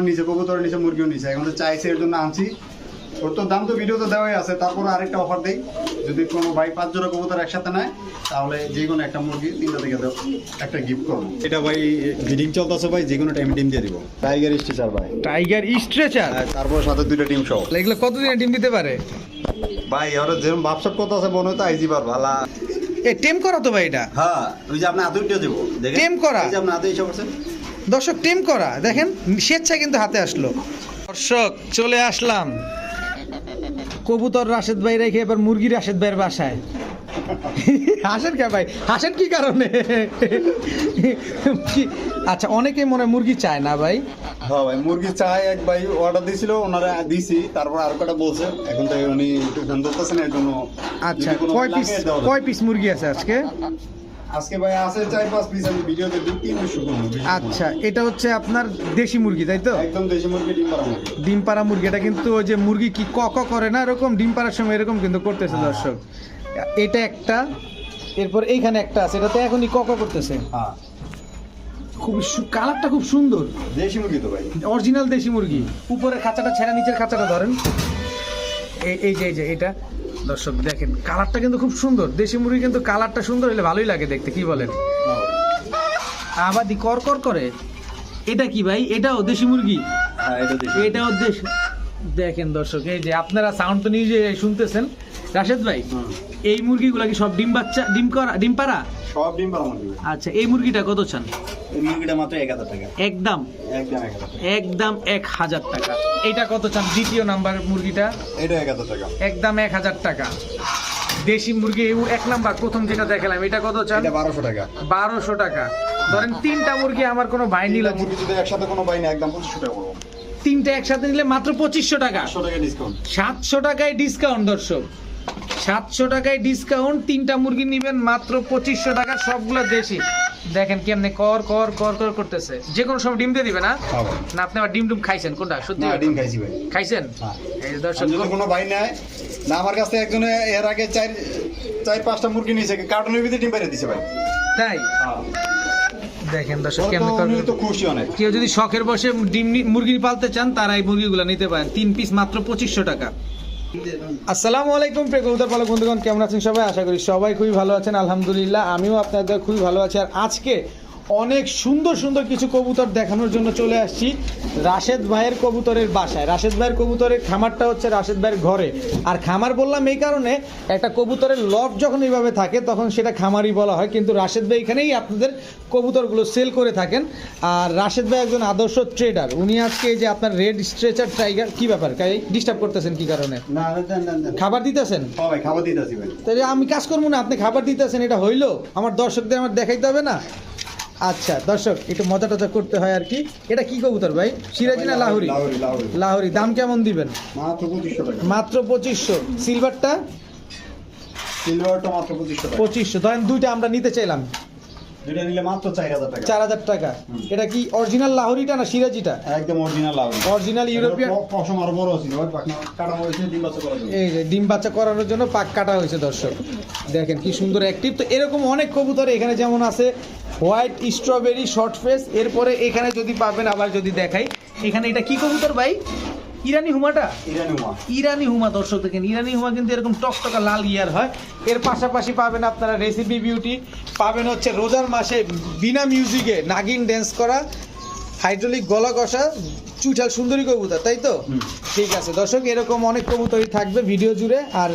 নিচে কবুতর নিচে মুরগিও নিচে এখন তো চাইছে এর জন্য আনছি। ওর তো দাম তো ভিডিও তো দেওয়াই আছে তারপর আরেকটা অফার দেই। যদি কোনো ভাই পাঁচ জোড়া কবুতর একসাথে নেয় তাহলে যে কোনো একটা মুরগি তিনটা থেকে দেব একটা গিফট করব। এটা ভাই ব্রিডিং চলতেছে ভাই যে কোনো টাইম টিম দিয়ে দিব। টাইগার স্টিচার ভাই। টাইগার স্ট্রেচার তারপর সাথে দুইটা টিম সহ। এগুলো কতদিনে ডিম দিতে পারে? ভাই ওরা যেরকম ভাবসাব কত আছে মনে হতো আইজি বার ভালা। এ টেম করা তো ভাই এটা? হ্যাঁ ওই যে আপনি উঠে দেবো। টেম করা? এই যে আপনি হাতে এসে পড়ছেন। দর্শক টেম করা। দেখেন স্বেচ্ছা কিন্তু হাতে আসলো। দর্শক চলে আসলাম। কবুতর রাশেদ ভাই রেখে এবার মুরগি রাশেদ ভাইয়ের বাসায়। হাসেন কে ভাই? হাসেন কি কারণে? আচ্ছা অনেকে মনে মুরগি চায় না ভাই। হ্যাঁ ভাই মুরগি চায় এক ভাই অর্ডার দিছিল ওনারা দিছি তারপর আর কটা বলছে। এখন তো উনি একটু এর জন্য আচ্ছা কয় পিস। কয় পিস মুরগি আছে আজকে? আজকে ভাই আছে চার পাঁচ পিস আমি ভিডিওতে দু তিন। আচ্ছা এটা হচ্ছে আপনার দেশি মুরগি তাই তো? একদম দেশি মুরগি ডিম পাড়া মুরগি। ডিম পাড়া মুরগি এটা কিন্তু ওই যে মুরগি কি ক ক করে না এরকম? ডিম পাড়ার সময় এরকম কিন্তু করতেছে হ্যাঁ। দর্শক। এটা একটা এরপর এইখানে একটা আছে এটা তো এখনই ক ক করতেছে। হ্যাঁ। খুব কালারটা খুব সুন্দর। দেশি মুরগি তো ভাই। অরিজিনাল দেশি মুরগি। উপরের খাঁচাটা ছেড়া নিচের খাঁচাটা ধরেন। এই এই যে এই যে এটা। দর্শক দেখেন কালারটা কিন্তু খুব সুন্দর। দেশি মুরগি কিন্তু কালারটা সুন্দর হলে ভালোই লাগে দেখতে কি বলেন? আবাদি। কর কর করে। এটা কি ভাই? এটাও দেশি মুরগি? হ্যাঁ এটাও দেশ দেখেন দর্শক এই যে আপনারা সাউন্ড তো নিজে শুনতেছেন। রাশেদ ভাই এই মুরগিগুলা কি সব ডিম বাচ্চা ডিম করা ডিম পাড়া। সব ডিম পাড়া মুরগি আচ্ছা এই মুরগিটা কত চান? এই মুরগিটা মাত্র এক হাজার টাকা। একদম। একদম এক হাজার টাকা। একদম এক হাজার টাকা। এটা কত চান দ্বিতীয় নাম্বার মুরগিটা? এটা এক হাজার টাকা। একদম এক হাজার টাকা। দেশি মুরগি এই এক নাম্বার প্রথম যেটা দেখালাম এটা কত চান? এটা বারোশো টাকা। বারোশো টাকা। ধরেন তিনটা মুরগি আমার কোনো ভাই নিল। মুরগি যদি একসাথে কোনো পাই না একদম পঁচিশশো টাকা পড়ব তিনটা একসাথে নিলে মাত্র পঁচিশশো টাকা। সাতশো টাকায় ডিসকাউন্ট দর্শক। সাতশো টাকায় ডিসকাউন্ট তিনটা মুরগি নিবেন মাত্র পঁচিশশো টাকা সবগুলো দেশি। দেখেন কেমনে কর কর কর কর করতেছে। যে কোনো সময় ডিম দিয়ে দিবে না? হ্যাঁ না আপনি আবার ডিম ডিম খাইছেন কোনটা? সত্যি ডিম খাইছি ভাই। খাইছেন? হ্যাঁ। এই দর্শক কোনো ভাই নেয় না আমার কাছে একজনে এর আগে চার চার পাঁচটা মুরগি নিয়েছে কার্টুনের ভিতরে ডিম বাইরে দিছে ভাই। তাই? দেখেন দর্শক কেমনে কর তো খুশি অনেক। কেউ যদি শখের বসে ডিম মুরগি পালতে চান তারা এই মুরগিগুলো নিতে পারেন। তিন পিস মাত্র পঁচিশশো টাকা। আসসালামু আলাইকুম প্রিয় কবুতর পালক বন্ধুগণ, কেমন আছেন সবাই? আশা করি সবাই খুবই ভালো আছেন। আলহামদুলিল্লাহ, আমিও আপনাদের খুবই ভালো আছি। আর আজকে অনেক সুন্দর সুন্দর কিছু কবুতর দেখানোর জন্য চলে আসছি। রাশেদ ভাইয়ের কবুতরের বাসায়। রাশেদ ভাইয়ের কবুতরের খামারটা হচ্ছে রাশেদ ভাইয়ের ঘরে। আর খামার বললাম এই কারণে একটা কবুতরের লফ যখন এইভাবে থাকে তখন সেটা খামারই বলা হয়। কিন্তু রাশেদ ভাই এখানেই আপনাদের কবুতরগুলো সেল করে থাকেন। আর রাশেদ ভাই একজন আদর্শ ট্রেডার উনি আজকে এই যে আপনার রেড স্ট্রেচার টাইগার কি ব্যাপার? ডিস্টার্ব করতেছেন কি কারণে? খাবার দিতেছেন? খাবার দিতে আসি ভাই। তাহলে আমি কাজ করব না আপনি খাবার দিতেছেন এটা হইল? আমার দর্শকদের আমার দেখাইতে হবে না? আচ্ছা দর্শক একটু মজা টজা করতে হয় আর কি। এটা কি কবুতর ভাই? সিরাজি না লাহুরি? লাহোরি দাম কেমন দিবেন? মাত্র পঁচিশশো টাকা। মাত্র পঁচিশশো। সিলভারটা? সিলভারটা মাত্র পঁচিশশো পঁচিশশো। ধরেন দুইটা আমরা নিতে চাইলাম। দুইটা নিলে মাত্র চার হাজার টাকা। চার হাজার টাকা। এটা কি অরিজিনাল লাহুরিটা না সিরাজিটা? একদম অরিজিনাল লাহোরি। অরিজিনাল ইউরোপিয়ান পশম আরও বড় ছিল কাটা হয়েছে ডিম বাচ্চা করার জন্য। এই যে ডিম বাচ্চা করানোর জন্য পাক কাটা হয়েছে দর্শক। দেখেন কি সুন্দর অ্যাক্টিভ তো এরকম অনেক কবুতর এখানে যেমন আছে হোয়াইট স্ট্রবেরি শর্ট ফেস এরপরে এখানে যদি পাবেন আবার যদি দেখাই এখানে এটা কি কবুতর ভাই? ইরানি হুমাটা? ইরানি হুমা। ইরানি হুমা দর্শক দেখেন ইরানি হুমা কিন্তু এরকম টকটকা লাল ইয়ার হয়। এর পাশাপাশি পাবেন আপনারা রেসিপি বিউটি পাবেন হচ্ছে রোজার মাসে বিনা মিউজিকে নাগিন ড্যান্স করা হাইড্রোলিক গলা কষা চুইঠাল সুন্দরী কবুতর তাই তো? ঠিক আছে দর্শক এরকম অনেক কবুতরই থাকবে ভিডিও জুড়ে। আর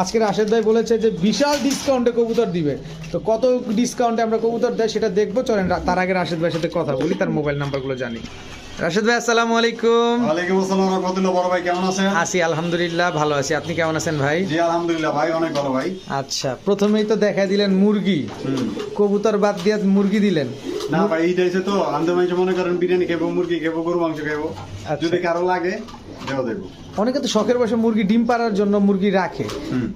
আজকে রাশেদ ভাই বলেছে যে বিশাল ডিসকাউন্টে কবুতর দিবে। তো কত ডিসকাউন্টে আমরা কবুতর দেয় সেটা দেখব। চলেন তার আগে রাশেদ ভাইয়ের সাথে কথা বলি তার মোবাইল নাম্বারগুলো জানি। রাশেদ ভাই আসসালামু আলাইকুম। ওয়ালাইকুম আসসালাম রহমতুল্লাহ বড় ভাই কেমন আছেন? আছি আলহামদুলিল্লাহ ভালো আছি। আপনি কেমন আছেন ভাই? জি আলহামদুলিল্লাহ ভাই অনেক ভালো ভাই। আচ্ছা প্রথমেই তো দেখা দিলেন মুরগি। কবুতর বাদ দিয়ে মুরগি দিলেন। না ভাই এইটা হচ্ছে তো আমাদের মাঝে মনে করেন বিরিয়ানি খাব মুরগি খাব গরু মাংস খাব আচ্ছা। যদি কারও লাগে দেওয়া দেবো অনেকে তো শখের বসে মুরগি ডিম পাড়ার জন্য মুরগি রাখে।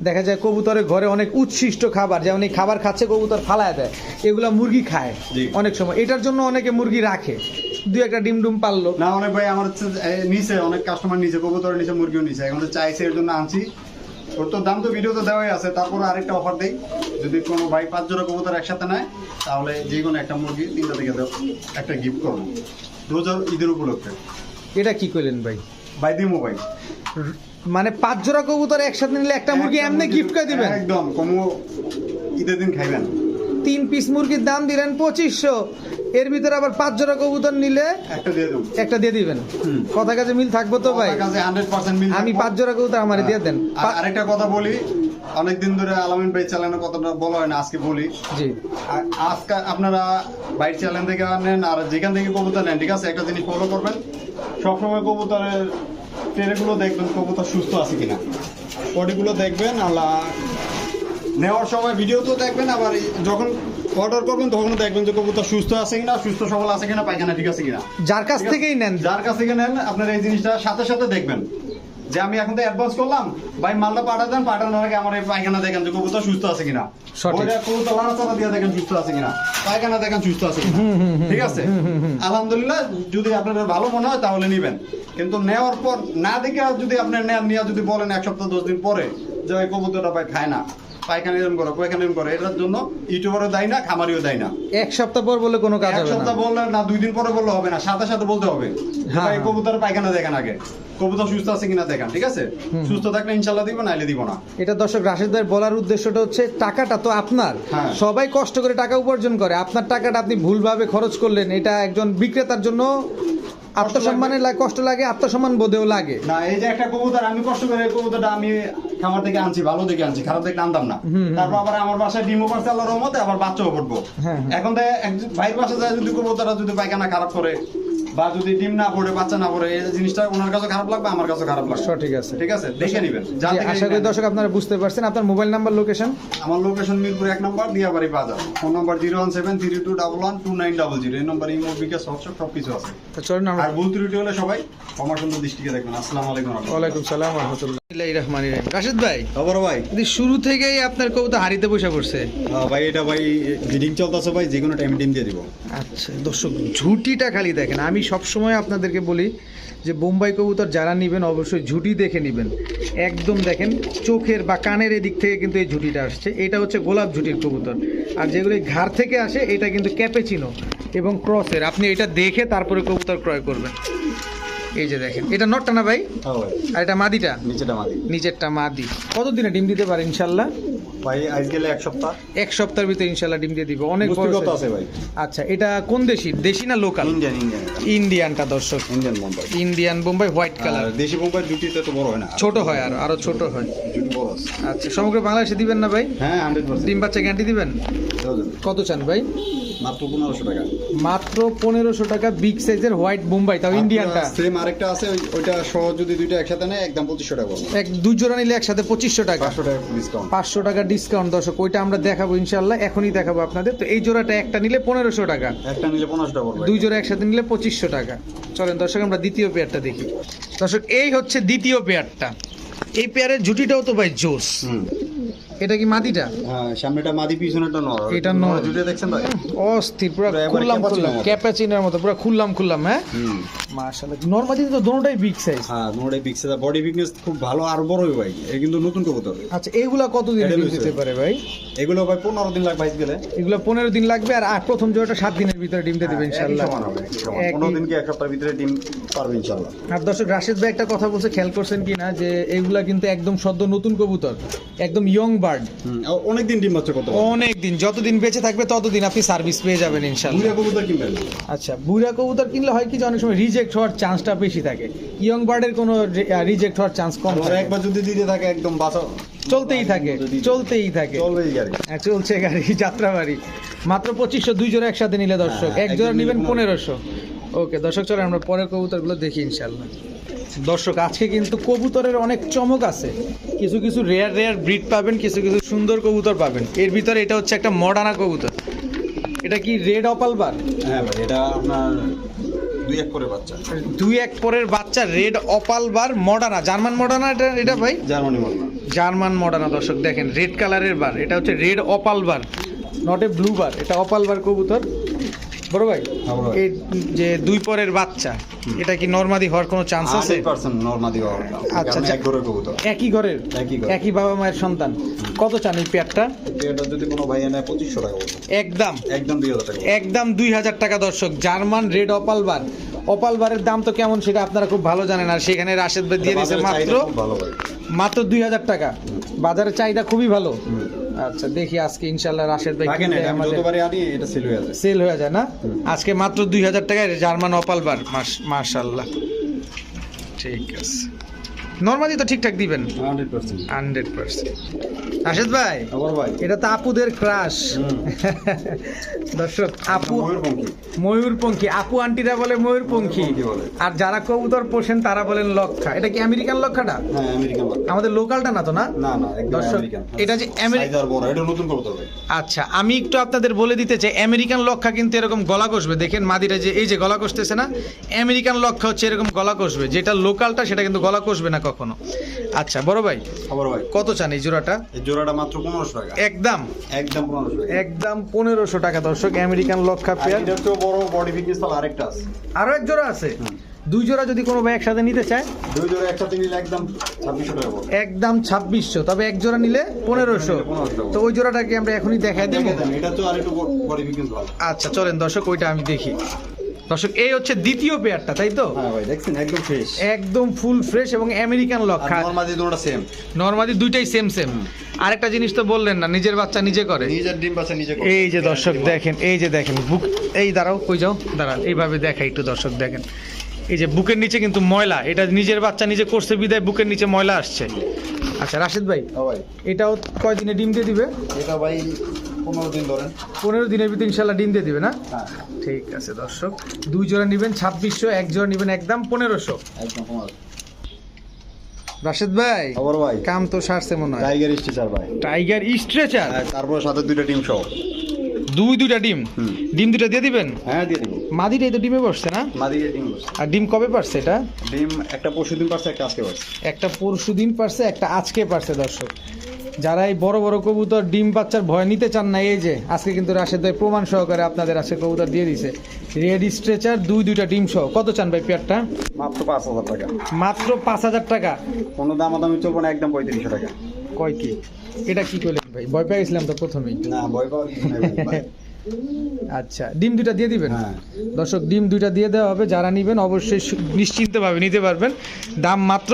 দেখা যায় কবুতরের ঘরে অনেক উচ্ছিষ্ট খাবার যেমন এই খাবার খাচ্ছে কবুতর ফালায় দেয় এগুলা মুরগি খায়। অনেক সময়। এটার জন্য অনেকে মুরগি রাখে। দুই একটা ডিম ডুম পারল না অনেক ভাই আমার হচ্ছে নিচে অনেক কাস্টমার নিচে কবুতরের নিচে মুরগিও নিচে। এখন চাইছে এর জন্য আনছি। ওর তো দাম তো দেওয়াই আছে তারপর আরেকটা অফার দেই। যদি কোনো ভাই পাঁচ জোড়া কবুতর একসাথে নেয় তাহলে যে কোনো একটা মুরগি তিনটা থেকে একটা গিফট করব। রোজার ঈদের উপলক্ষে। এটা কি করলেন ভাই? ভাই দিমু ভাই। মানে পাঁচ জোড়া কবুতর একসাথে নিলে একটা মুরগি এমনি গিফট করে দিবেন? একদম কমু ঈদের দিন খাইবেন তিন পিস মুরগির দাম দিলেন পঁচিশশো। এর ভিতরে আবার পাঁচ জোড়া কবুতর নিলে একটা দিয়ে দেবো। একটা দিয়ে দিবেন। কথা কাছে মিল থাকব তো ভাই? আমি পাঁচ জোড়া কবুতর আমার দিয়ে দেন। আর আরেকটা কথা বলি অনেকদিন ধরে আলামিন ভাই চ্যানেলে কথাটা বলা হয় না আজকে বলি। জি। আজকে আপনারা বাইর চ্যানেল থেকে নেন আর যেখান থেকে কবুতর নেন ঠিক আছে? একটা জিনিস ফলো করবেন। সবসময় কবুতরের ট্রেগুলো দেখবেন কবুতর সুস্থ আছে কিনা। বডিগুলো দেখবেন আল্লাহ নেওয়ার সময় ভিডিও তো দেখবেন আবার যখন অর্ডার করবেন তখন দেখবেন যে কবুতর সুস্থ আছে কিনা সুস্থ সবল আছে কিনা পায়খানা ঠিক আছে কিনা। যার কাছ থেকেই নেন। যার কাছ থেকে নেন আপনার এই জিনিসটা সাথে সাথে দেখবেন। যে আমি এখন তো অ্যাডভান্স করলাম ভাই মালটা পাঠা দেন পাঠানোর আগে আমার এই পায়খানা দেখেন যে কবুতর সুস্থ আছে কিনা। ওইটা কবুতর লাড়াচাড়া দিয়ে দেখেন সুস্থ আছে কিনা। পায়খানা দেখেন সুস্থ আছে কিনা। ঠিক আছে? আলহামদুলিল্লাহ যদি আপনার ভালো মনে হয় তাহলে নিবেন। কিন্তু নেওয়ার পর না দেখে যদি আপনি নেন নিয়ে যদি বলেন এক সপ্তাহ দশ দিন পরে যে ওই কবুতরটা ভাই খায় না পায়খানা এরকম করো পায়খানা এরকম করো। এটার জন্য ইউটিউবারও দেয় না খামারিও দেয় না। এক সপ্তাহ পর বলে কোনো কাজ এক হবে না। সপ্তাহ বললে না দুই দিন পরে বললে হবে না সাথে সাথে বলতে হবে। হ্যাঁ, ভাই হ্যাঁ। কবুতর পায়খানা দেখেন আগে। কবুতর সুস্থ আছে কিনা দেখেন ঠিক আছে? সুস্থ থাকলে ইনশাল্লাহ দিব নাইলে দিব না। এটা দর্শক রাশেদ ভাই বলার উদ্দেশ্যটা হচ্ছে টাকাটা তো আপনার। হ্যাঁ। সবাই কষ্ট করে টাকা উপার্জন করে। আপনার টাকাটা আপনি ভুলভাবে খরচ করলেন এটা একজন বিক্রেতার জন্য আত্মসম্মানের লাগে কষ্ট লাগে আত্মসম্মান বোধেও লাগে না এই যে একটা কবুতর আমি কষ্ট করে এই কবুতরটা আমি খামার থেকে আনছি ভালো দেখে আনছি খারাপ দেখে আনতাম না। তারপর আবার আমার বাসায় ডিমও পারছে আল্লাহর রহমতে আবার বাচ্চাও পড়ব হ্যাঁ, হ্যাঁ। এখন তো ভাইয়ের বাসায় যায় যদি কবুতরটা যদি পায়খানা খারাপ করে বা যদি ডিম না পড়ে বাচ্চা না পড়ে এই জিনিসটা ওনার কাছে খারাপ লাগবে আমার কাছে খারাপ লাগবে। ঠিক আছে। ঠিক আছে? দেখে নেবেন। আশা করি দর্শক আপনারা বুঝতে পারছেন। আপনার মোবাইল নাম্বার লোকেশন? আমার লোকেশন মিরপুর এক নম্বর দিয়াবাড়ি বাজার। ফোন নম্বর zero one seven three two double one two nine double zero. এই নম্বর ইমো বিকাশ হোয়াটসঅ্যাপ সব কিছু আছে। চলুন আর ভুল ত্রুটি হলে সবাই আমার সুন্দর দৃষ্টিকে দেখবেন। আসসালামু আলাইকুম ওয়ালাইকুম সালাম রহমতুল্লাহ। রহমান রাশিদ ভাই খবর ভাই? যদি শুরু থেকেই আপনার কবুতর বসে পড়ছে। ভাই এটা ভাই ব্রিডিং চলতেছে ভাই যে কোনো টাইম ডিম দিয়ে দিব। আচ্ছা দর্শক ঝুটিটা খালি দেখেন। আমি সব সময় আপনাদেরকে বলি যে বোম্বাই কবুতর যারা নেবেন অবশ্যই ঝুটি দেখে নেবেন। একদম দেখেন চোখের বা কানের এদিক থেকে কিন্তু এই ঝুটিটা আসছে। এটা হচ্ছে গোলাপ ঝুটির কবুতর। আর যেগুলি ঘাড় থেকে আসে এটা কিন্তু ক্যাপেচিনো এবং ক্রসের। আপনি এটা দেখে তারপরে কবুতর ক্রয় করবেন। এই যে দেখেন এটা নটটা না ভাই? আর এটা মাদিটা? নিচেটা মাদি। নিচেরটা মাদি। কতদিনে ডিম দিতে পারে ইনশাল্লাহ? ভাই আজ গেলে এক সপ্তাহ। এক সপ্তাহের ভিতরে ইনশাল্লাহ ডিম দিয়ে দিবে। অনেক বড় আছে ভাই? আচ্ছা এটা কোন দেশি? দেশি না লোকাল? Indian Indian. ইন্ডিয়ানটা দর্শক। Indian Bombay. Indian Bombay white colour. দেশি বোম্বাই জুটিতে তো বড় হয় না। ছোট হয় আর আরও ছোট হয়। আচ্ছা সমগ্র বাংলাদেশে দিবেন না ভাই? হ্যাঁ হান্ড্রেড ডিম বাচ্চা গ্যারান্টি দিবেন? কত চান ভাই? মাত্র পনেরোশো টাকা। মাত্র পনেরোশো টাকা বিগ সাইজের হোয়াইট বোম্বাই তাও ইন্ডিয়ানটা। সেম আরেকটা আছে ওইটা সহ যদি দুইটা একসাথে নেয় একদম পঁচিশশো টাকা এক দুই জোড়া নিলে একসাথে পঁচিশশো টাকা। পাঁচশো টাকা ডিসকাউন্ট পাঁচশো টাকা ডিসকাউন্ট দর্শক ওইটা আমরা দেখাবো ইনশাল্লাহ এখনই দেখাবো আপনাদের। তো এই জোড়াটা একটা নিলে পনেরোশো টাকা। একটা নিলে পনেরোশো টাকা দুই জোড়া একসাথে নিলে পঁচিশশো টাকা। চলেন দর্শক আমরা দ্বিতীয় পেয়ারটা দেখি। দর্শক এই হচ্ছে দ্বিতীয় পেয়ারটা এই পেয়ারের জুটিটাও তো ভাই জোস। এটা কি মাদিটা হ্যাঁ সামনেটা মাদি পিছনেটা নর। এটা নর। দেখছেন ভাই অস্থির পুরো খুললাম খুললাম। ক্যাপাচিনোর মতো পুরো খুললাম খুললাম হ্যাঁ? মাশাআল্লাহ নরমালি তো দোনোটাই বিগ সাইজ হ্যাঁ নোড়ে বিক্সে বডি ফিটনেস খুব ভালো আর বড় ভাই। এই কিন্তু নতুন কবুতর। আচ্ছা এইগুলা ডিম লইছে। দিতে পারে ভাই? এগুলো ভাই পনেরো দিন লাগবে গেলে এগুলো পনেরো দিন লাগবে আর প্রথম জোড়াটা সাত দিনের ভিতরে ডিম দিয়ে দেবে হ্যাঁ, সমান। একই। পনেরো দিন কি এক সপ্তাহের ভিতরে ডিম পারবে ইনশাল্লাহ আর দর্শক রাশেদ ভাই একটা কথা বলছে খেয়াল করছেন কিনা যে এগুলা কিন্তু একদম সদ্য নতুন কবুতর একদম ইয়ং বার্ড অনেক দিন ডিম বাচ্চা করতে অনেক দিন যতদিন বেঁচে থাকবে ততদিন আপনি সার্ভিস পেয়ে যাবেন ইনশাল্লাহ বুড়িয়া কবুতর কিনবেন? আচ্ছা বুড়া কবুতর কিনলে হয় কি যে অনেক সময় রিজেক্ট হওয়ার চান্সটা বেশি থাকে। ইয়ং বার্ডের কোনো রিজেক্ট হওয়ার চান্স কম থাকে। একবার যদি দিতে থাকে একদম বাঁচা চলতেই থাকে চলতেই থাকে। চলবেই গাড়ি। হ্যাঁ, চলছে গাড়ি যাত্রা বাড়ি। মাত্র পঁচিশশো দুই জোড়া একসাথে নিলে দর্শক। হ্যাঁ, এক জোড়া নেবেন পনেরোশো। ওকে দর্শক চলে আমরা পরের কবুতরগুলো দেখি ইনশাল্লাহ দর্শক আজকে কিন্তু কবুতরের অনেক চমক আছে। কিছু কিছু রেয়ার রেয়ার ব্রিড পাবেন কিছু কিছু সুন্দর কবুতর পাবেন। এর ভিতরে এটা হচ্ছে একটা মডার্না কবুতর। এটা কি রেড অপালবার হ্যাঁ ভাই এটা আপনার দুই এক করে বাচ্চা। দুই এক পরের বাচ্চা red opal bar Modena German Modena এটা এটা ভাই? জার্মানি মডেল জার্মান মডার্না দর্শক দেখেন রেড কালারের বার এটা হচ্ছে red opal bar not a blue bar এটা অপাল বার কবুতর। বড় ভাই? হ্যাঁ, বড় ভাই। এই যে দুই পরের বাচ্চা এটা কি নর্মাদি হওয়ার কোনো চান্স আছে? হান্ড্রেড পার্সেন্ট নর্মাদি আচ্ছা, আচ্ছা। এক ঘরের কবুতর। একই ঘরের? একই বাবা মায়ের সন্তান। কত চান এই পেয়ারটা এটা যদি কোনো ভাই এনে পঁচিশশো টাকা একদম। একদম দুই হাজার টাকা একদম দুই হাজার টাকা দর্শক। জার্মান রেড অপাল বার অপালবারের দাম তো কেমন সেটা আপনারা খুব ভালো জানেন। আর সেখানে রাশেদ ভাই দিয়ে দিয়েছে মাত্র মাত্র দুই হাজার টাকা। বাজারের চাহিদা খুবই ভালো। আচ্ছা দেখি আজকে ইনশাল্লাহ রাশেদ ভাই যতবারই আনি এটা সেল হয়ে যায়। সেল হয়ে যায় না? আজকে মাত্র দুই হাজার টাকায় জার্মান অপালবার মাশাল্লাহ। ঠিক আছে। নর্মালি তো ঠিকঠাক দিবেন। হান্ড্রেড পার্সেন্ট ভাই ভাই। এটা তো আপুদের ক্রাশ দর্শক আপু ময়ূরপঙ্খী। ময়ূরপঙ্খী। আপু আন্টিরা বলে ময়ূরপঙ্খী। বলে। আর যারা কবুতর পোষেন তারা বলেন লক্ষা। এটা কি আমেরিকান লক্ষাটা? হ্যাঁ। আমাদের লোকালটা না তো না? দর্শক, এটা যে বড় এটা ভাই। আচ্ছা আমি একটু আপনাদের বলে দিতে চাই আমেরিকান লক্ষা কিন্তু এরকম গলা কষবে। দেখেন মাদিরা যে এই যে গলা কষতেছে না আমেরিকান লক্ষা হচ্ছে এরকম গলা কষবে। যেটা লোকালটা সেটা কিন্তু গলা কষবে না কখনো? আচ্ছা বড় ভাই আবার ভাই। কত চান এই জোড়াটা? এই জোড়াটা মাত্র পনেরোশো টাকা। একদম? একদম পনেরোশো টাকা। একদম পনেরোশো টাকা দর্শক আমেরিকান লক্ষা আর পেয়ার বড় বডি ফিটনেস আরেকটা আছে। আরও এক জোড়া আছে? দুই জোড়া যদি কোনো ভাই একসাথে নিতে চায়? দুই জোড়া একসাথে নিলে একদম ছাব্বিশশো টাকা পড়বে একদম ছাব্বিশশো তবে এক জোড়া নিলে পনেরোশো। 1500 তো ওই জোড়াটাকে আমরা এখনই দেখাই দেবো। এটা তো আরেকটু বডি ফিটনেস ভালো। আচ্ছা চলেন দর্শক ওইটা আমি দেখি। দর্শক এই হচ্ছে দ্বিতীয় পেয়ারটা তাই তো? হ্যাঁ ভাই দেখছেন একদম ফ্রেশ একদম ফুল ফ্রেশ এবং আমেরিকান লক্ষা নরমালি দুটোটা সেম নর্মালি দুইটাই সেম সেম আরেকটা জিনিস তো বললেন না নিজের বাচ্চা নিজে করে। নিজের ডিম বাচ্চা নিজে করে। এই যে দর্শক দেখেন এই যে দেখেন বুক এই দাঁড়াও কই যাও? দাঁড়ান এইভাবে দেখাই একটু দর্শক দেখেন। এই যে বুকের নিচে কিন্তু ময়লা এটা নিজের বাচ্চা নিজে করছে বিদায় বুকের নিচে ময়লা আসছে। আচ্ছা রাশিদ ভাই হ্যাঁ ভাই। এটাও কয়দিনে ডিম দিয়ে দিবে? এটা ভাই পনেরো দিন ধরেন। পনেরো দিনের ভিতরে ইনশাল্লাহ ডিম দিয়ে দিবে না হ্যাঁ। ঠিক আছে দর্শক। দুই জোড়া নেবেন ছাব্বিশশো এক জোড়া নেবেন একদম পনেরোশো। একদম রাশেদ ভাই আবার ভাই? কাম তো সারছে মনে হয়। টাইগার স্টিচার ভাই। Tiger stretcher? হ্যাঁ, তারপরে সাথে দুইটা ডিম সহ। দুই দুইটা ডিম। ডিম দুইটা দিয়ে দিবেন? হ্যাঁ দিয়ে দিব। মাদিটাই তো ডিমে বসছে না? মাদিকে ডিম বসে। আর ডিম কবে পারছে এটা? ডিম একটা পরশু দিন পারছে একটা আজকে পারছে। একটা পরশু দিন পারছে একটা আজকে পারছে দর্শক। যারা এই বড় বড় কবুতর ডিম বাচ্চার ভয় নিতে চান না এই যে আজকে কিন্তু রাশেদ ভাই প্রমাণ সহকারে আপনাদের আজকে কবুতর দিয়ে দিছে রেড স্ট্রেচার দুই দুইটা ডিম সহ। কত চান ভাই পেয়ারটা? মাত্র পাঁচ হাজার টাকা। মাত্র পাঁচ হাজার টাকা? কোনো দাম দামি চলবো না একদম পঁয়ত্রিশশো টাকা। কয় কি? এটা কি করলেন ভাই? ভয় পেয়ে গেছিলাম তো প্রথমেই। না ভয় ভাই। আচ্ছা ডিম দুইটা দিয়ে দিবেন? হ্যাঁ। দর্শক ডিম দুইটা দিয়ে দেওয়া হবে। যারা নিবেন অবশ্যই নিশ্চিন্তভাবে নিতে পারবেন। দাম মাত্র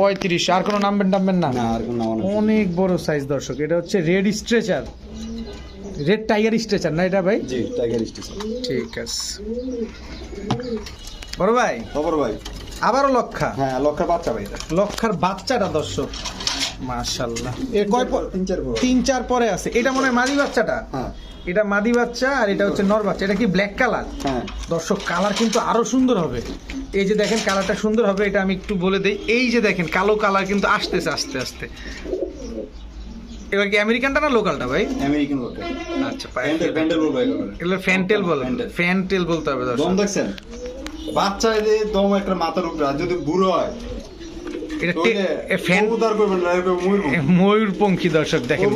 পঁয়ত্রিশ আর কোনো নামবেন টামবেন না। অনেক বড় সাইজ দর্শক। এটা হচ্ছে red stretcher red tiger stretcher না এটা ভাই? জি টাইগার স্টিচার ঠিক আছে। বড় ভাই? খবর ভাই। আবারও লক্ষা? হ্যাঁ লক্ষার বাচ্চা ভাই লক্ষার বাচ্চাটা দর্শক। মাশাল্লাহ এর কয় তিন চার তিন চার পরে আছে। এটা মনে হয় মাঝি বাচ্চাটা? হ্যাঁ। এটা মাদি বাচ্চা আর এটা হচ্ছে নর বাচ্চা। এটা কি ব্ল্যাক কালার হ্যাঁ। দর্শক কালার কিন্তু আরও সুন্দর হবে। এই যে দেখেন কালারটা সুন্দর হবে এটা আমি একটু বলে দেই। এই যে দেখেন কালো কালার কিন্তু আসতেছে আস্তে আস্তে। এবার কি আমেরিকানটা না লোকালটা ভাই? আমেরিকান আচ্ছা প্যান্ডেল বলব এগুলো ফ্যান্টেল বল ফ্যান্টেল বলতে হবে দম দর্শক দেখছেন? বাচ্চা দম একটা মাথার উপরে যদি বুড়ো হয় ময়ূর ময়ূরপঙ্খী দর্শক দেখেন।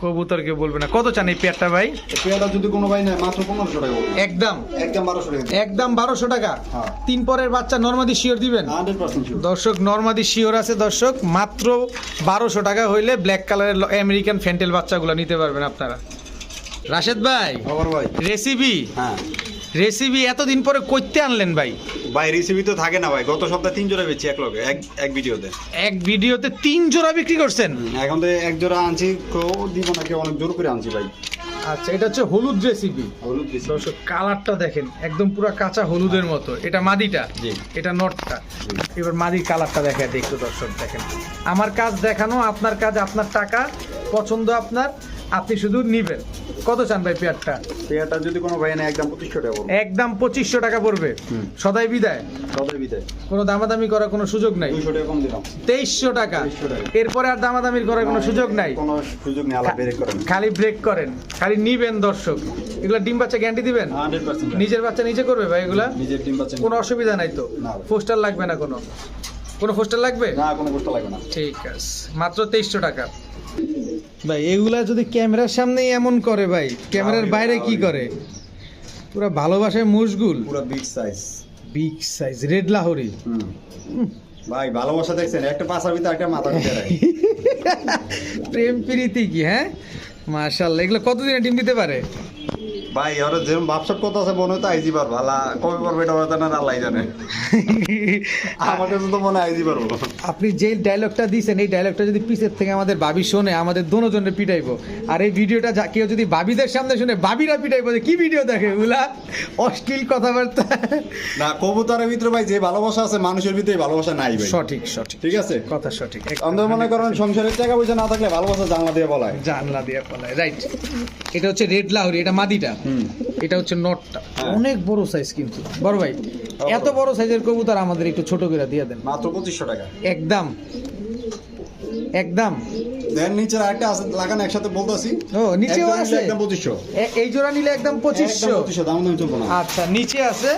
কবুতর কেউ বলবে না। কত চান এই পেয়ারটা ভাই? পেয়ারা যদি কোনো ভাই নেয় মাত্র পনেরোশো টাকা একদম। একদম বারোশো টাকা একদম বারোশো টাকা। হ্যাঁ। তিন পরের বাচ্চা নর্মাদি শিওর দিবেন? দর্শক নর্মাদি শিওর আছে দর্শক। মাত্র বারোশো টাকা হইলে ব্ল্যাক কালারের আমেরিকান ফ্যান্টেল বাচ্চাগুলো নিতে পারবেন আপনারা। রাশেদ ভাই খবর ভাই। রেসিপি হ্যাঁ। রেসিপি এতদিন পরে কইতে আনলেন ভাই। ভাই রেসিপি তো থাকে না ভাই। গত সপ্তাহে তিন জোড়া বেচি এক লগে এক এক ভিডিওতে। এক ভিডিওতে তিন জোড়া বিক্রি করছেন? এখন তো এক জোড়া আনছি কেউ দিব না কেউ অনেক জোর করে আনছি ভাই। আচ্ছা এটা হচ্ছে হলুদ রেসিপি হলুদ। দর্শক কালারটা দেখেন একদম পুরো কাঁচা হলুদের মতো। এটা মাদিটা? জি। এটা নটটা এবার মাদির কালারটা দেখে দেখতো দর্শক দেখেন। আমার কাজ দেখানো আপনার কাজ আপনার টাকা পছন্দ আপনার। আপনি শুধু নিবেন। কত চান ভাই পেয়ারটা? পেয়ারটা যদি কোনো ভাই নেয় একদম পঁচিশশো টাকা একদম পঁচিশশো টাকা পড়বে। সদাই বিদায়। তাদের বিদায়। কোনো দামাদামি করার কোনো সুযোগ নাই। দুইশো টাকা কম দিলাম। তেইশশো টাকা। এরপরে আর দামাদামির করার কোনো সুযোগ নাই। কোনো সুযোগ নেই আলাদা বের করেন। খালি ব্রেক করেন। খালি নিবেন দর্শক। এগুলো ডিম বাচ্চা গ্যারান্টি দিবেন? নিজের বাচ্চা নিজে করবে ভাই এগুলা? নিজের টিম পাচ্ছেন কোনো অসুবিধা নাই তো? না। পোস্টার লাগবে না কোনো? কোনো পোস্টার লাগবে? না কোনো কষ্ট লাগবে না। ঠিক আছে। মাত্র তেইশশো টাকা। ভাই এগুলা যদি ক্যামেরার সামনেই এমন করে ভাই ক্যামেরার বাইরে কি করে? পুরো ভালোবাসায় মুশগুল। পুরো big size big size red Lahori ভাই ভালোবাসা দেখছেন একটা পাশার ভিতরে একটা মাথা ভিতরে প্রেম প্রীতি কি হ্যাঁ? মাশাআল্লাহ এগুলো কতদিনে ডিম দিতে পারে? ভাই ওরা যেরকম ব্যবসা করতে আছে মনে হয় আইজি পারব। আলা কবে পারব এটা ওরা তো না আল্লাহ জানে। আমার কাছে তো মনে হয় আইজি পারব। আপনি যে ডায়লগটা দিয়েছেন এই ডায়লগটা যদি পিছের থেকে আমাদের বাবি শোনে আমাদের দোনোজনে পিটাইবো। আর এই ভিডিওটা কেউ যদি বাবিদের সামনে শুনে বাবিরা পিটাইবো যে কি ভিডিও দেখে ওগুলা অশ্লীল কথাবার্তা। না কবুতরের ভিতরে ভাই যে ভালোবাসা আছে মানুষের ভিতরে ভালোবাসা নাই ভাই। সঠিক সঠিক। ঠিক আছে? কথা সঠিক। আমাদের মনে করেন সংসারের টাকা পয়সা না থাকলে ভালোবাসা জানলা দিয়ে বলায় জানলা দিয়ে পলায় রাইট এটা হচ্ছে রেড লাহরি এটা মাদিটা। এটা হচ্ছে নটটা। হ্যাঁ। অনেক বড় সাইজ কিন্তু। বড় ভাই এত বড় সাইজের কবুতর আমাদের একটু ছোট করে দিয়ে দেন। মাত্র পঁচিশশো টাকা। একদম। একদম। দেন নিচে আরেকটা আছে লাগানো একসাথে বলতেছি। ও নিচেও আছে? একদম পঁচিশশো। এ- এই জোড়া নিলে একদম পঁচিশশো? পঁচিশশো দাম দাম চলবো না। আচ্ছা নিচে আছে।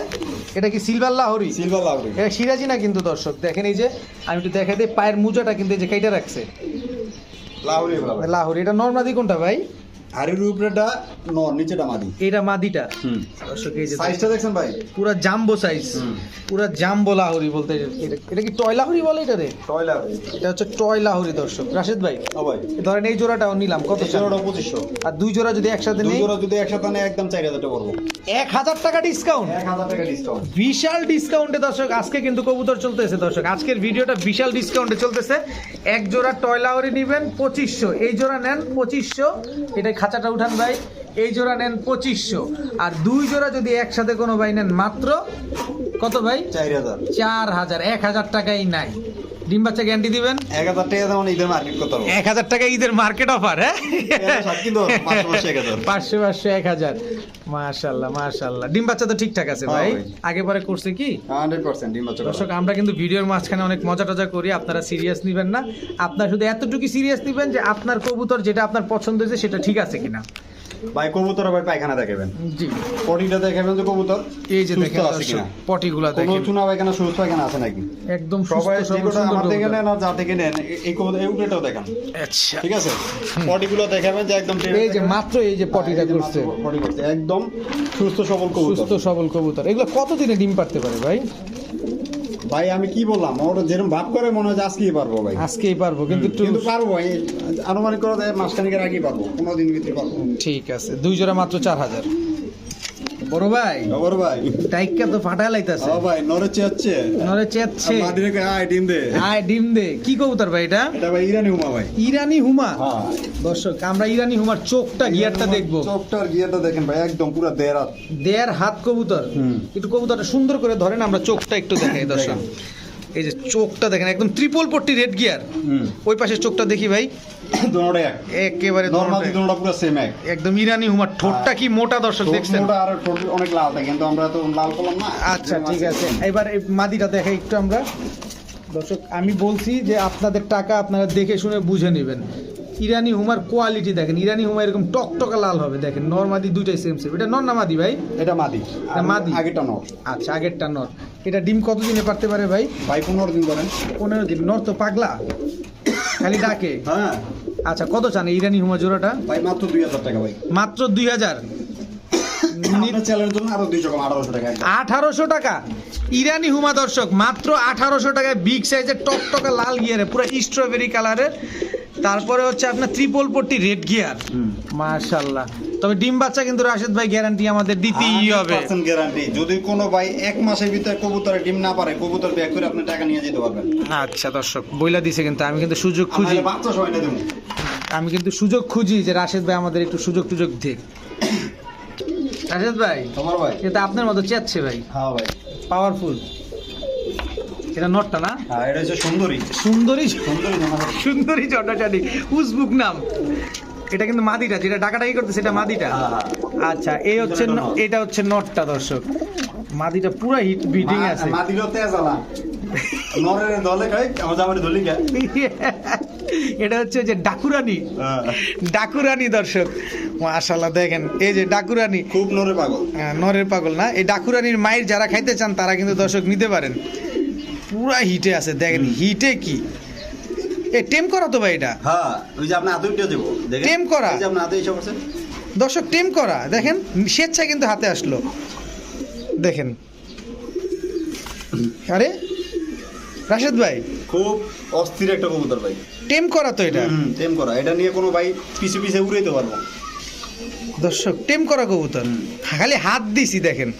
এটা কি সিলভার লাহরি? সিলভার লাউরি এটা সিরাজি না কিন্তু দর্শক? দেখেন এই যে আমি একটু দেখাই দিই পায়ের মুজাটা কিন্তু এই যে কেটে রাখছে। বলা লাহরি এটা নর্মাদি কোনটা ভাই? হাড়ির উপরেটা ন নিচেটা মাদি। এটা মাদিটা? দর্শক এই যে সাইজটা দেখছেন ভাই? পুরা জাম্বো সাইজ। পুরা জাম্বো লাহরি বলতে এটা কি টয় লাহরি বলে এটা রে? টয় লাউরি এটা হচ্ছে টয় লাহরি দর্শক। রাশেদ ভাই ও ভাই। ধরেন এই জোড়াটাও নিলাম কত? জোড়াটা পঁচিশশো। আর দুই জোড়া যদি একসাথে দুই নেই? জোড়া যদি একসাথে নেয় একদম চার হাজার টাকা পড়ব। এক হাজার টাকা ডিসকাউন্ট এক হাজার টাকা ডিসকাউন্ট বিশাল ডিসকাউন্টে দর্শক আজকে কিন্তু কবুতর চলতেছে দর্শক। আজকের ভিডিওটা বিশাল ডিসকাউন্টে চলতেছে। এক জোড়া টয়লাওয়ারি নেবেন পঁচিশশো। এই জোড়া নেন পঁচিশশো। এটা খাঁচাটা উঠান ভাই। এই জোড়া নেন পঁচিশশো। আর দুই জোড়া যদি একসাথে কোনো ভাই নেন মাত্র কত ভাই? চার হাজার। চার হাজার এক হাজার টাকাই নাই। ডিম বাচ্চা গ্যারান্টি দিবেন? এক হাজার টাকা যেমন ঈদের মার্কেট করতে পারব। এক হাজার টাকা ঈদের মার্কেট অফার হ্যাঁ? পাঁচশো পাঁচশো এক হাজার। মাশাল্লাহ মাশাল্লাহ। ডিম বাচ্চা তো ঠিকঠাক আছে হ্যাঁ ভাই। ভাই। আগে পরে করছে কি? ডিম বাচ্চা দর্শক আমরা কিন্তু ভিডিওর মাঝখানে অনেক মজা টজা করি আপনারা সিরিয়াস নেবেন না। আপনার শুধু এতটুকু সিরিয়াস নেবেন যে আপনার কবুতর যেটা আপনার পছন্দ হয়েছে সেটা ঠিক আছে কিনা। ভাই কবুতর ভাই পায়খানা দেখাবেন। জি। পটিটা দেখাবেন যে কবুতর এই যে দেখেন আছে কিনা? পটিগুলা কোনো দেখেন। চুনা পায়খানা সুস্থ পায়খানা আছে নাকি? একদম সবাই সুন্দর আমার থেকে নেন আর যা থেকে নেন এই কবুতর এই উপরেটাও দেখান। আচ্ছা। ঠিক আছে? পটিগুলো দেখাবেন যে একদম এই যে মাত্র এই যে পটিটা হ্যাঁ, করছে। পটি করছে। একদম সুস্থ সবল কবুতর। সুস্থ সবল কবুতর। এগুলো কতদিনে ডিম পারতে পারে ভাই? ভাই আমি কি বললাম? ওর যেরকম ভাব করে মনে হয় আজকেই পারব ভাই। আজকেই পারব কিন্তু কিন্তু পারব আনুমানিক করা যায় মাসখানিকের আগেই পারব পনেরো দিন ভিতরে পারব। ঠিক আছে দুই জোড়া মাত্র চার হাজার। বড় ভাই। বড় ভাই। টাইকা তো ফাটা লাইতাছে। ও ভাই নরে চেয়াচ্ছে। নরে চেচ্ছে মাদিরে আয় ডিম দে। আয় ডিম দে। কি কবুতর ভাই এটা? এটা ভাই ইরানি হুমা ভাই। ইরানি হুমা? হ্যাঁ। দর্শক আমরা ইরানি হুমার চোখটা গিয়ারটা দেখব। চোখটার গিয়ারটা দেখেন ভাই একদম পুরো দেড় হাত। দেড় হাত কবুতর। কিন্তু একটু কবুতরটা সুন্দর করে ধরেন আমরা চোখটা একটু দেখাই দর্শক। এই যে চোখটা দেখেন একদম ত্রিপল পট্টি রেড গিয়ার ওই পাশের চোখটা দেখি ভাই। দোনোটা এক। একেবারে নর্মাল দোনোটা পুরো সেম এক? একদম ইরানি হুমার ঠোঁটটা কি মোটা দর্শক ঠোঁট দেখছেন? মোটা আর ঠোঁট অনেক লাল থাকে কিন্তু আমরা তো লাল করলাম না। আচ্ছা ঠিক আছে। এবার এই মাদিটা দেখে একটু আমরা। দর্শক আমি বলছি যে আপনাদের টাকা আপনারা দেখে শুনে বুঝে নেবেন। ইরানি হুমার কোয়ালিটি দেখেন ইরানি হুমা এরকম টকটকা লাল হবে দেখেন নর মাদি দুইটাই সেম সেম এটা নর না মাদি ভাই? এটা মাদি। এটা মাদি। আগেটা নর। আচ্ছা আগেরটা নর। এটা ডিম কতদিনে পারতে পারে ভাই? ভাই পনেরো দিন করেন পনেরো দিন। নর তো পাগলা? খালি ডাকে? হ্যাঁ। আচ্ছা কত চান ইরানি হুমা জোড়াটা? ভাই মাত্র দুই হাজার টাকা ভাই। মাত্র দুই হাজার। আঠারোশো টাকা ইরানি হুমা দর্শক মাত্র আঠারোশো টাকায় বিগ সাইজের টকটকা লাল গিয়ারে পুরো স্ট্রবেরি কালারের তারপরে হচ্ছে আপনার ত্রিপল পট্টি রেড গিয়ার। মাশাল্লাহ তবে ডিম বাচ্চা কিন্তু রাশেদ ভাই গ্যারান্টি আমাদের দিতেই হবে। গ্যারান্টি যদি কোনো ভাই এক মাসের ভিতরে কবুতরের ডিম না পারে কবুতর ব্যাগ করে আপনি টাকা নিয়ে যেতে পারবেন। আচ্ছা দর্শক বইলা দিছে কিন্তু আমি কিন্তু সুযোগ খুঁজি। বাচ্চা সময় না দেবো আমি কিন্তু সুযোগ খুঁজি যে রাশেদ ভাই আমাদের একটু সুযোগ টুযোগ দিক। রাশেদ ভাই তোমার ভাই? এটা আপনার মতো চেচ্ছে ভাই। হ্যাঁ ভাই। পাওয়ারফুল এটা নটটা না? হ্যাঁ এটা হচ্ছে সুন্দরী। সুন্দরী সুন্দরী সুন্দরী চটাচাটি উজবুক নাম। এটা কিন্তু মাদিটা যেটা ডাকাডাকি করতে সেটা মাদিটা। হ্যাঁ, হ্যাঁ। আচ্ছা এই হচ্ছে এটা হচ্ছে নটটা দর্শক। মাদিটা পুরো হিট বিটিং আছে। মাদিরও তেজ আলা নরের দলে খাই আমার জামারি ধলি খাই এটা হচ্ছে যে ডাকুরানি। ডাকুরানি দর্শক। মাশাল্লাহ দেখেন এই যে ডাকুরানি। খুব নরের পাগল। নরের পাগল না। এই ডাকুরানির মায়ের যারা খাইতে চান তারা কিন্তু দর্শক নিতে পারেন। পুরা হিটে আছে দেখেন হিটে কি? এ টেম করা তো ভাই এটা? হ্যাঁ ওই যে আপনি উঠে দেবো দেখেন। টেম করা? যে আপনি হাতে এসে করছেন। দর্শক টেম করা দেখেন স্বেচ্ছায় কিন্তু হাতে আসলো। দেখেন। আরে রাশেদ ভাই। খুব অস্থির একটা কবুতর ভাই। টেম করা তো এটা? টেম করা। এটা নিয়ে কোনো ভাই পিছে পিছে উড়াইতে পারব দর্শক টেম করা কবুতর। খালি হাত দিছি দেখেন।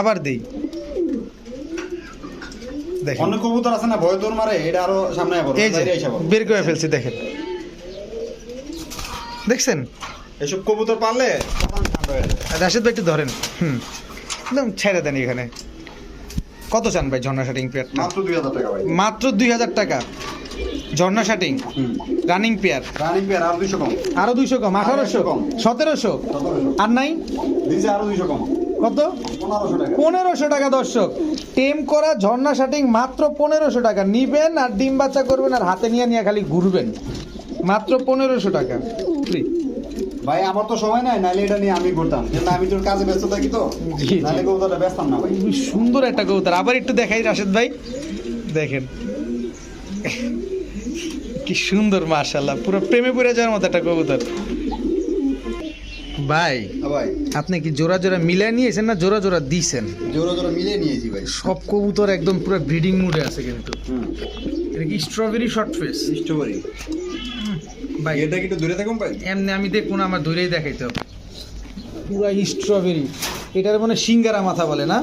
আবার দিই। দেখেন। অনেক কবুতর আছে না ভয় দৌড় মারে এটা আরও সামনে এই যে বের করে ফেলছি দেখেন। দেখছেন? এসব কবুতর পারলে। আর রাশেদ ভাই একটু ধরেন। হুম একদম ছেড়ে দেন এখানে। কত চান ভাই ঝর্ণা শাটিং পেয়ারটা মাত্র দুই হাজার টাকা ভাই। মাত্র দুই হাজার টাকা। ঝর্ণা shirting? Running pair? Running pair আর দুইশো কম। আরও দুইশো কম আঠারোশো? কম। সতেরোশো? সতেরোশো। আর নাই? দিয়েছে আরও দুইশো কম। কত? পনেরোশো টাকা দর্শক। টেম করা ঝর্ণা শাটিং মাত্র পনেরোশো টাকা। নিবেন আর ডিম বাচ্চা করবেন আর হাতে নিয়ে নিয়ে খালি ঘুরবেন। মাত্র পনেরোশো টাকা। ভাই আমার তো সময় নাই নাহলে এটা নিয়ে আমি ঘুরতাম। কিন্তু আমি তোর কাজে ব্যস্ত থাকি তো। নাহলে কবুতরটা ব্যস্তাম না ভাই। সুন্দর একটা কবুতর। আবার একটু দেখাই রাশেদ ভাই। দেখেন। কি সুন্দর মাশাল্লাহ পুরো প্রেমে পড়ে যাওয়ার মতো একটা কবুতর। ভাই হ্যাঁ ভাই। আপনি কি জোড়া জোড়া মিলাই নিয়েছেন না জোড়া জোড়া দিয়েছেন জোড়া জোড়া মিলিয়ে নিয়েছি ভাই। সব কবুতর একদম পুরো ব্রিডিং মুডে আছে কিন্তু। এটা কি স্ট্রবেরি শর্ট ফেস স্ট্রবেরি ভাই। এটা কি একটু দূরে থাকুন ভাই? এমনি আমি দেখব না আমার ধরেই দেখাইতে হবে। পুরা স্ট্রবেরি এটার মানে সিঙ্গারা মাথা বলে না?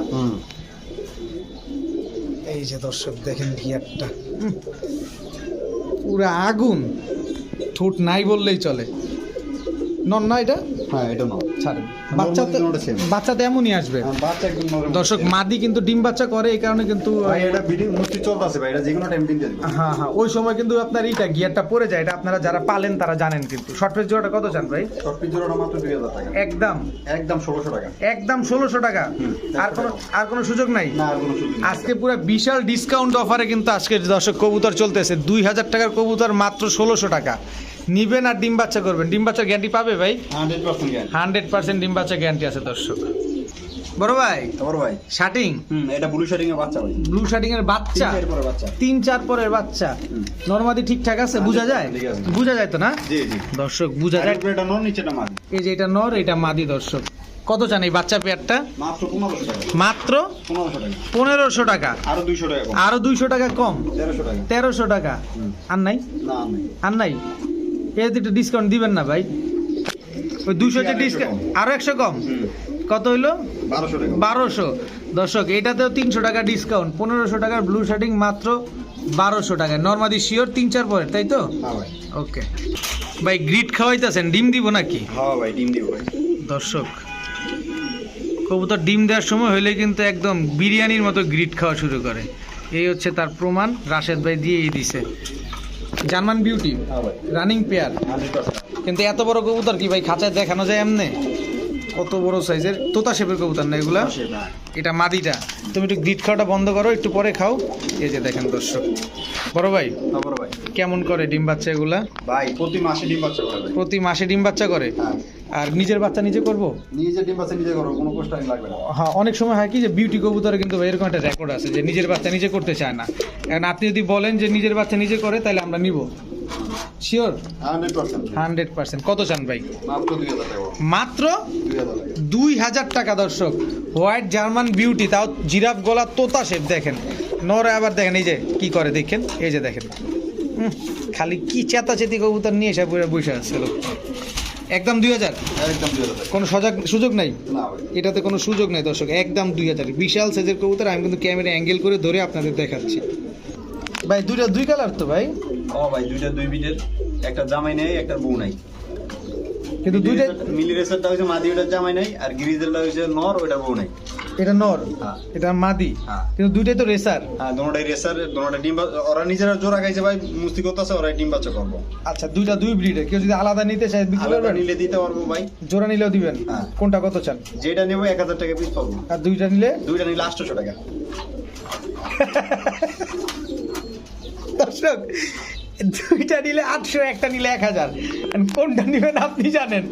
এই যে দর্শক দেখেন গিয়ারটা। পুরা আগুন। ঠোঁট নাই বললেই চলে। নন না এটা? হ্যাঁ এটা নাও ছাড়েন। বাচ্চাতে দুটোটা same। এমনই আসবে। হ্যাঁ, বাচ্চা একদম দর্শক মাদি কিন্তু ডিম বাচ্চা করে এই কারণে কিন্তু ভাই এটা চলতেছে ভাই এটা যে কোনো টাইম হ্যাঁ হ্যাঁ ওই সময় কিন্তু আপনার এইটা গিয়ারটা পড়ে যায় এটা আপনারা যারা পালেন তারা জানেন কিন্তু। শর্ট ফেস জোড়াটা কত চান ভাই? শর্ট জোড়াটা মাত্র দুই হাজার টাকা। একদম। একদম ষোলোশো টাকা। একদম ষোলোশো টাকা। আর কোনো আর কোনো সুযোগ নাই? না আর কোনো সুযোগ নেই। আজকে পুরো বিশাল ডিসকাউন্ট অফারে কিন্তু আজকে দর্শক কবুতর চলতেছে। দুই হাজার টাকার কবুতর মাত্র ষোলোশো টাকা। নিবেন আর ডিম বাচ্চা করবেন ডিম বাচ্চার গ্যারান্টি পাবে ভাই? হান্ড্রেড পার্সেন্ট ডিম বাচ্চা গ্যারান্টি আছে দর্শক। বড় ভাই? শাটিং এটা ব্লু এর বাচ্চা ভাই। ব্লু শাটিং এর বাচ্চা? তিন চার পরের বাচ্চা। নর্মাদি ঠিকঠাক আছে? বোঝা যায়? বোঝা যায় তো না? জি জি। দর্শক বোঝা যায়। এটা নন নিচেটা মাদি। এই যে এটা নর এটা মাদি দর্শক। কত চান এই বাচ্চা পেয়ারটা? মাত্র পনেরোশো টাকা। আরও দুইশো টাকা কম। তেরোশো টাকা। আর নাই। আর নাই? এর একটু ডিসকাউন্ট দিবেন না ভাই। ওই দুশো ডিসকাউন্ট আরও একশো কম? কত হইল? বারোশো দর্শক এটাতেও তিনশো টাকা ডিসকাউন্ট পনেরোশো টাকার ব্লু শার্টিং মাত্র বারোশো টাকা। নর্মাদি শিওর তিন চার পরের তাই তো? হ্যাঁ ওকে ভাই গ্রিট খাওয়াইতেছেন ডিম দিব নাকি? হ্যাঁ ভাই ডিম দিব দর্শক কবুতর ডিম দেওয়ার সময় হলে কিন্তু একদম বিরিয়ানির মতো গ্রিট খাওয়া শুরু করে। এই হচ্ছে তার প্রমাণ রাশেদ ভাই দিয়েই দিছে। জার্মান বিউটি হ্যাঁ রানিং পেয়ার। কিন্তু এত বড় কবুতর কি ভাই খাঁচায় দেখানো যায় এমনি? কত বড় সাইজের? তোতা শেপের কবুতর না এগুলা? এটা মাদিটা। তুমি একটু গ্রিট খাওয়াটা বন্ধ করো একটু পরে খাও। এই যে দেখেন দর্শক। বড় ভাই তারপর ভাই। কেমন করে ডিম বাচ্চা এগুলা? ভাই প্রতি মাসে ডিম বাচ্চা করে। প্রতি মাসে ডিম বাচ্চা করে? হ্যাঁ। আর নিজের বাচ্চা নিজে করব? নিজে ডিম বাচ্চা নিজে করো কোনো কষ্ট লাগবে না। হ্যাঁ অনেক সময় হয় কি যে বিউটি কবুতরে কিন্তু এরকম একটা রেকর্ড আছে যে নিজের বাচ্চা নিজে করতে চায় না। এখন আপনি যদি বলেন যে নিজের বাচ্চা নিজে করে তাহলে আমরা নিব। Sure hundred percent. কত চান ভাই? মাত্র দুই হাজার টাকা। দর্শক। হোয়াইট জার্মান বিউটি তাও জিরাফ গলা তোতা শেপ দেখেন। নরে আবার দেখেন এই যে কি করে দেখেন? এই যে দেখেন। খালি কি চেতাচেতি কবুতর নিয়ে এসে বসে আছে লোক। একদম দুই হাজার? একদম দুই হাজার। কোনো সজাগ সুযোগ নাই? এটাতে কোনো সুযোগ নাই দর্শক একদম দুই হাজার। বিশাল সাইজের কবুতর আমি কিন্তু ক্যামেরা অ্যাঙ্গেল করে ধরে আপনাদের দেখাচ্ছি। ভাই দুইটা দুই কালার তো ভাই? ও ভাই দুইটা দুই বিটের। একটা জামাই নেই একটা বউ নাই। কিন্তু দুইটা মিলি রেসারটা হচ্ছে মাদি ওটার জামাই নাই আর গ্রিজেলটা হচ্ছে নর ওটা বউ নাই। এটা নর এটা মাদি হ্যাঁ। কিন্তু দুইটাই তো রেসার হ্যাঁ দোনোটাই রেসার দোনোটা ডিম ওরা নিজেরা জোড়া খাইছে ভাই মুস্তি করতেছে ওরা ডিম বাচ্চা করব। আচ্ছা দুইটা দুই ব্রিডের কেউ যদি আলাদা নিতে চায় নিলে দিতে পারব ভাই। জোড়া নিলেও দিবেন? হ্যাঁ। কোনটা কত চান? যেটা নেব এক হাজার টাকা পিস পাবো। আর দুইটা নিলে? দুইটা নিলে আটশোশো টাকা। দর্শক দুইটা নিলে আটশো একটা নিলে এক হাজার। কোনটা নিবেন আপনি জানেন?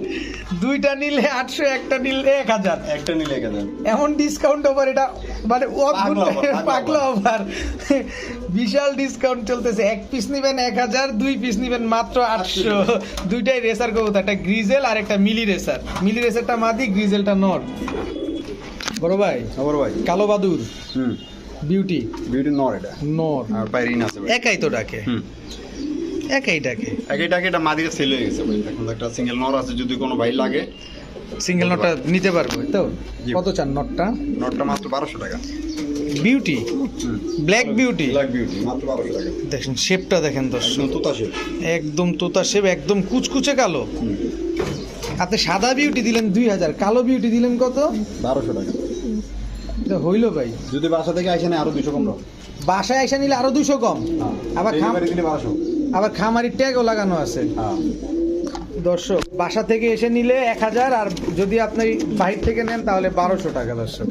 দুইটা নিলে আটশো একটা নিলে এক হাজার। একটা নিলে এক হাজার। এমন ডিসকাউন্ট অফার এটা মানে পাগলা অফার বিশাল ডিসকাউন্ট চলতেছে। এক পিস নিবেন এক হাজার দুই পিস নিবেন মাত্র আটশো। দুইটাই রেসার কবুতর একটা গ্রিজেল আর একটা মিলি রেসার মিলি রেসারটা মাদি গ্রিজেলটা নর। বড় ভাই খবর ভাই। কালো বাদুর। হুম। বিউটি বিউটি নর এটা। নর। আর পাইরিন আছে একাই তো ডাকে। হুম। একইটাকে এটাকে এটা মাদিরে সেল হয়ে গেছে ভাই। এখন একটা সিঙ্গেল নর আছে যদি কোনো ভাই লাগে। সিঙ্গেল নটটা নিতে পারব তো? কত চান নটটা নটটা মাত্র বারোশো টাকা। Beauty black beauty black beauty মাত্র বারোশো টাকা। দেখেন শেপটা দেখেন দর্শক। একদম তুতা শেপ একদম তোতা শেপ একদম কুচকুচে কালো। আপনি সাদা বিউটি দিলেন দুই হাজার কালো বিউটি দিলেন কত? বারোশো টাকা। এটা হইল ভাই। যদি বাসা থেকে আসে না আরও দুশো কম বাসায় এসে নিলে আরও দুশো কম। আবার খাম দিলে বারোশো। আবার খামারির ট্যাগও লাগানো আছে। হ্যাঁ। দর্শক বাসা থেকে এসে নিলে এক হাজার আর যদি আপনি বাহির থেকে নেন তাহলে বারোশো টাকা দর্শক।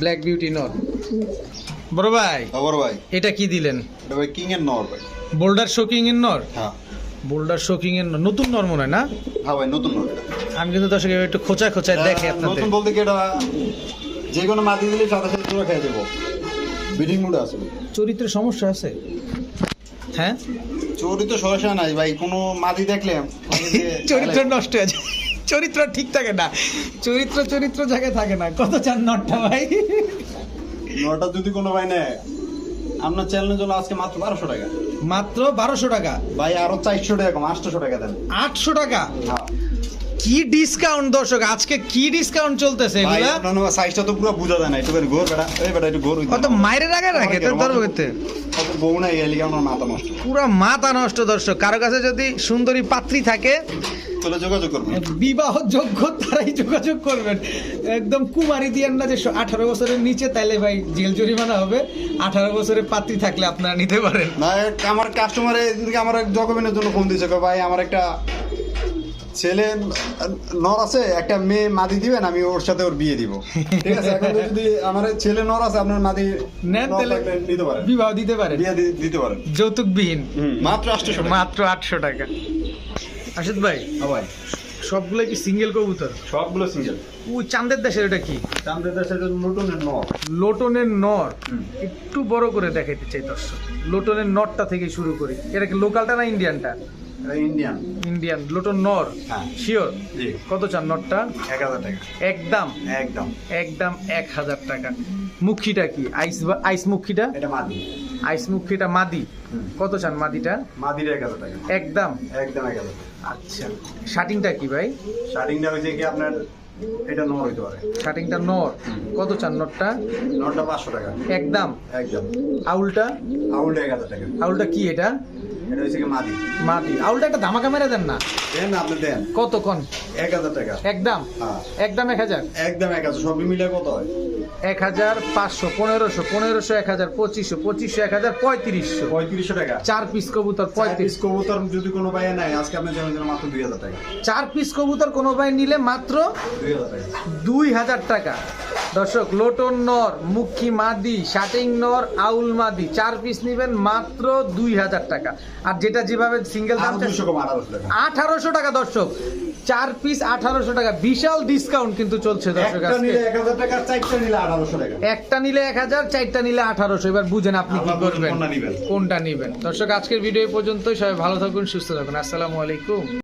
ব্ল্যাক বিউটি নট বড় ভাই খবর ভাই। এটা কি দিলেন? এটা ভাই কিং এর নর ভাই। বোল্ডার শোকিং এর নর হ্যাঁ। বোল্ডার শোকিং এর নর নতুন নর মনে হয় না? হ্যাঁ ভাই নতুন নর আমি কিন্তু দর্শক একটু খোঁচা খোঁচায় দেখে আপনাদের। নতুন বলতে কি এটা যে কোনো মাটি দিলে সাথে সাথে তোরা খেয়ে দেবো। বিডিং মুডে আছে। চরিত্রের সমস্যা আছে? হ্যাঁ? চোরই তো সমস্যা নাই ভাই কোনো মাদি দেখলে চরিত্র নষ্ট হয়ে যায়। চরিত্র ঠিক থাকে না। চরিত্র চরিত্র জায়গায় থাকে না। কত চান নটটা ভাই? নটা যদি কোনো ভাই নেয় আপনার চ্যানেলের জন্য আজকে মাত্র বারোশো টাকা। মাত্র বারোশো টাকা। ভাই আরও চারশো টাকা কম আটশো টাকা দেন। আটশো টাকা? হ্যাঁ। কি ডিসকাউন্ট দর্শক? আজকে কি ডিসকাউন্ট চলতেছে এগুলা? আপনার সাইজটা তো পুরো বোঝা যায় না। একটু ঘোর বেটা। এই বেটা একটু ঘোর কত মায়ের আগে রাখে তোর ধরবো করতে। বউ নাই এলিগে আমার মাথা নষ্ট। পুরা মাথা নষ্ট দর্শক। কারও কাছে যদি সুন্দরী পাত্রী থাকে তাহলে যোগাযোগ করবেন। বিবাহ যোগ্য তারাই যোগাযোগ করবেন। একদম কুমারী দিয়েন না যে আঠারো বছরের নিচে তাইলে ভাই জেল জরিমানা হবে। আঠারো বছরের পাত্রী থাকলে আপনারা নিতে পারেন। না আমার কাস্টমার আমার ডকুমেন্টের জন্য ফোন দিয়েছে ভাই আমার একটা ছেলে নর আছে একটা মেয়ে মাদি দিবেন আমি ওর সাথে ওর বিয়ে দিব। ঠিক আছে? এখন যদি আমার ছেলে নর আছে আপনার মাদি নেন তাহলে পারেন। বিবাহ দিতে পারেন। বিয়ে দিতে পারেন। যৌতুকবিহীন। মাত্র আটশো টাকা। মাত্র আটশো টাকা। আশিদ ভাই হ্যাঁ ভাই। সবগুলো কি সিঙ্গেল কবুতর? সবগুলো সিঙ্গেল ও চাঁদের দেশের এটা কি? চান্দের দেশের নতুন নর। লোটনের নর। একটু বড় করে দেখাইতে চাই দর্শক। লোটনের নরটা থেকে শুরু করি। এটা কি লোকালটা না ইন্ডিয়ানটা ইন্ডিয়ান ইন্ডিয়ান লোটন নর। শিওর কত চান নরটা এক হাজার টাকা। একদম? একদম। একদম এক হাজার টাকা। মুখিটা কি? আইস আইস মুখিটা? এটা মাদি। আইস মুখিটা মাদি। কত চান মাদিটা? মাদির এক হাজার টাকা। একদম? একদম এক হাজার আচ্ছা। শার্টিংটা কি ভাই? স্টার্টিংটা হয়েছে কি আপনার এটা নর হইতে পারে। শার্টিংটা নর। কত চান নরটা নরটা পাঁচশো টাকা। একদম? একদম। আউলটা? আউলটা এক হাজার টাকা। আউলটা কি এটা? এটা হয়েছে কি মাদি? মাদি। আউলটা একটা ধামাকা মেরে দেন না। দেন আপনি দেন। কত কোন? এক হাজার টাকা। একদম হ্যাঁ। একদম এক হাজার? একদম এক হাজার। সবই মিলে কত হয়? এক হাজার পাঁচশো পনেরোশো পনেরোশো এক হাজার পঁচিশশো পঁচিশশো এক হাজার পঁয়ত্রিশশো। পঁয়ত্রিশশো টাকা। চার পিস কবুতর পঁয়ত্রিশ। কবুতর যদি কোনো ভাই নেয় আজকে জন্য মাত্র দুই হাজার টাকা। চার পিস কবুতর কোনো ভাই নিলে মাত্র দুই হাজার টাকা। দুই হাজার টাকা। দর্শক লোটন নর মুখী মাদি শাটিং নর আউল মাদি চার পিস নিবেন মাত্র দুই হাজার টাকা। আর যেটা যেভাবে সিঙ্গেল দাম আঠারোশো টাকা। দর্শক চার পিস আঠারোশো টাকা। বিশাল ডিসকাউন্ট কিন্তু চলছে দর্শক একটা নিলে এক হাজার চারটা নিলে আঠারোশো। এবার বুঝেন আপনি কি করবেন। কোনটা নিবেন। দর্শক আজকের ভিডিও পর্যন্তই। সবাই ভালো থাকুন সুস্থ থাকুন। আসসালামু আলাইকুম।